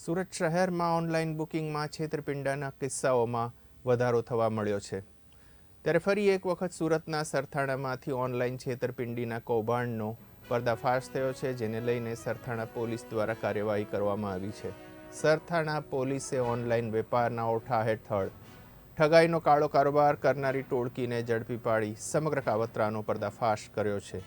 સુરત શહેરમાં ઓનલાઈન બુકિંગમાં છેતરપિંડાના કિસ્સાઓમાં વધારો થવા મળ્યો છે. ત્યારે ફરી એક વખત સુરતના સરથાણામાંથી ઓનલાઈન છેતરપિંડીના કૌભાંડનો પર્દાફાશ થયો છે, જેને લઈને સરથાણા પોલીસ દ્વારા કાર્યવાહી કરવામાં આવી છે. સરથાણા પોલીસે ઓનલાઈન વેપારના ઓઠા હેઠળ ઠગાઈનો કાળો કારોબાર કરનારી ટોળકીને ઝડપી પાડી સમગ્ર કાવતરાનો પર્દાફાશ કર્યો છે.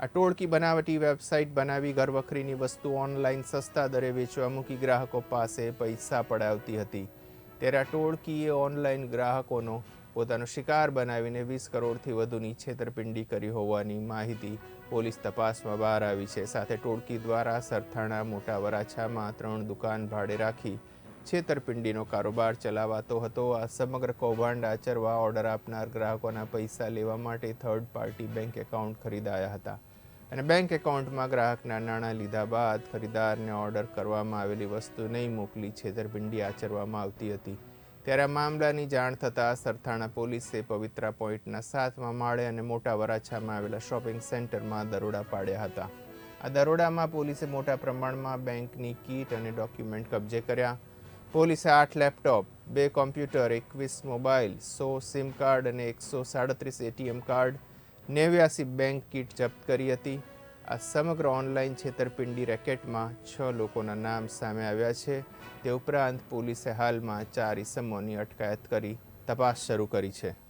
આ ટોળકી બનાવટી વેબસાઇટ બનાવી ઘરવખરીની વસ્તુ ઓનલાઈન સસ્તા દરે વેચવા મૂકી ગ્રાહકો પાસે પૈસા પડાવતી હતી. ત્યારે આ ટોળકીએ ઓનલાઈન ગ્રાહકોનો પોતાનો શિકાર બનાવીને વીસ કરોડથી વધુની છેતરપિંડી કરી હોવાની માહિતી પોલીસ તપાસમાં બહાર આવી છે. સાથે ટોળકી દ્વારા સરથાણા મોટા વરાછામાં ત્રણ દુકાન ભાડે રાખી છેતરપિંડીનો કારોબાર ચલાવાતો હતો. આ સમગ્ર કૌભાંડ આચરવા ઓર્ડર આપનાર ગ્રાહકોના પૈસા લેવા માટે થર્ડ પાર્ટી બેંક એકાઉન્ટ ખરીદાયા હતા. અને બેંક એકાઉન્ટમાં ગ્રાહકના નાણાં લીધા બાદ ખરીદારને ઓર્ડર કરવામાં આવેલી વસ્તુ નહીં મોકલી, છેતરપિંડી આચરવામાં આવતી હતી. ત્યારે આ મામલાની જાણ થતાં સરથાણા પોલીસે પવિત્રા પોઈન્ટના સાતમા માળે અને મોટા વરાછામાં આવેલા શોપિંગ સેન્ટરમાં દરોડા પાડ્યા હતા. આ દરોડામાં પોલીસે મોટા પ્રમાણમાં બેંકની કીટ અને ડોક્યુમેન્ટ કબજે કર્યા. પોલીસે આઠ લેપટોપ, બે કોમ્પ્યુટર, એકવીસ મોબાઈલ, સો સિમ કાર્ડ અને એકસો સાડત્રીસ એટીએમ કાર્ડ નેવ્યાસી બેંક કીટ જપ્ત કરી હતી. આ સમગ્ર ઓનલાઈન છેતરપિંડી રેકેટમાં છ લોકોના નામ સામે આવ્યા છે. તે ઉપરાંત પોલીસે હાલમાં ચાર ઇસમોની અટકાયત કરી તપાસ શરૂ કરી છે.